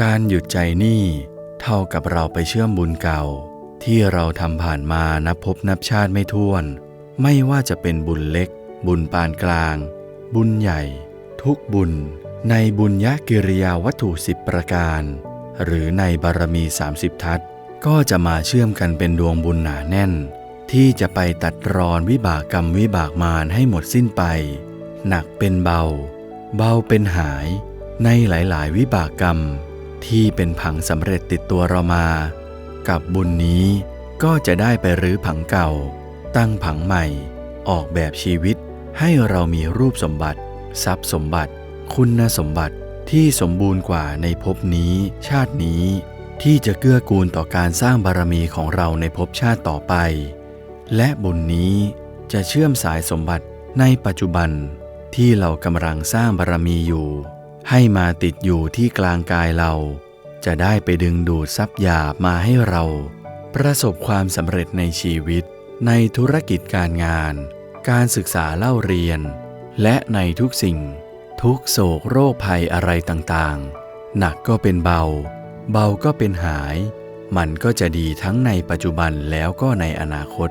การหยุดใจนี่เท่ากับเราไปเชื่อมบุญเก่า ที่เราทำผ่านมานับพบนับชาติไม่ถ้วน ไม่ว่าจะเป็นบุญเล็ก บุญปานกลาง บุญใหญ่ ทุกบุญ ในบุญยะกิริยาวัตถุสิบประการ หรือในบารมี 30 ทัศก็จะมาเชื่อมกันเป็นดวงบุญหนาแน่น ที่จะไปตัดรอนวิบากกรรมวิบากมารให้หมดสิ้นไป หนักเป็นเบา เบาเป็นหาย ในหลายๆ วิบากกรรม ที่เป็นผังสำเร็จติดตัวเรามา กับบุญนี้ก็จะได้ไปรื้อผังเก่า ตั้งผังใหม่ ออกแบบชีวิต ให้เรามีรูปสมบัติ ทรัพย์สมบัติ คุณสมบัติที่สมบูรณ์กว่าในภพนี้ ชาตินี้ ที่จะเกื้อกูลต่อการสร้างบารมีของเราในภพชาติต่อไป และบุญนี้จะเชื่อมสายสมบัติในปัจจุบันที่เรากำลังสร้างบารมีอยู่ ให้มาติดอยู่ที่กลางกายเรา จะได้ไปดึงดูดทรัพย์หยาบมาให้เรา ประสบความสำเร็จในชีวิต ในธุรกิจการงาน การศึกษาเล่าเรียน และในทุกสิ่ง ทุกโศกโรคภัยอะไรต่างๆ หนักก็เป็นเบา เบาก็เป็นหาย มันก็จะดีทั้งในปัจจุบันแล้วก็ในอนาคต